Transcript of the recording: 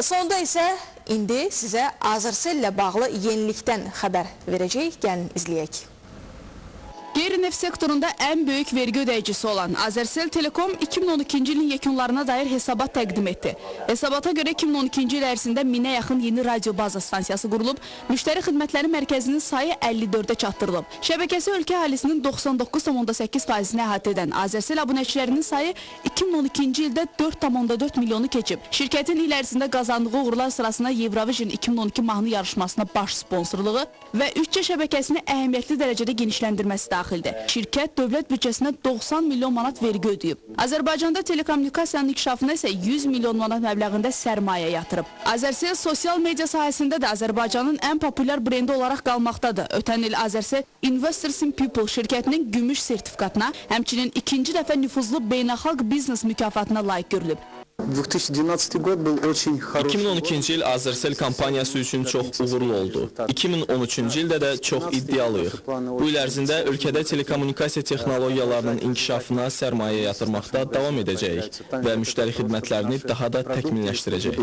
Sonda isə indi sizə Azərcell ilə bağlı yenilikdən xəbər verəcəyik. Gəlin izləyək. Qeyri-neft sektorunda ən böyük vergi ödəyicisi olan Azercell Telekom 2012-ci ilin yekunlarına dair hesabat təqdim etdi. Hesabata görə 2012-ci il ərzində minə yaxın yeni radio baza stansiyası qurulub, müştəri xidmətləri mərkəzinin sayı 54-ə çatdırılıb. Şəbəkəsi ölkə əhalisinin 99,8%-ni əhatə edən Azercell abunəçilərinin sayı 2012-ci ildə 4,4 milyonu keçib. Şirkətin il ərzində qazandığı uğurlar sırasına Eurovision 2012 mahnı yarışmasına baş sponsorluğu və 3C şəbəkəsini əhəmiyyətli dərəcədə genişləndirməsi daxildir. Şirkət dövlət büdcəsinə 90 milyon manat vergi ödəyib. Azərbaycanda telekommunikasiyanın inkişafına isə 100 milyon manat məbləğində sərmayə yatırıb. Azercell sosial media sahəsində də Azərbaycanın ən populyar brendi olaraq qalmaqdadır. Ötən il Azercell Investors in People şirkətinin gümüş sertifikatına, həmçinin ikinci dəfə nüfuzlu beynəlxalq biznes mükafatına layiq görülüb. 2012 год был очень хороший 2012-ci il Azercell kampaniyası üçün çox uğurlu oldu. 2013-cü ildə də çox iddialıyıq. Bu il ərzində ölkədə telekommunikasiya texnologiyalarının inkişafına sərmayə yatırmaqda davam edəcəyik və müştəri xidmətlərini daha da təkmilləşdirəcəyik.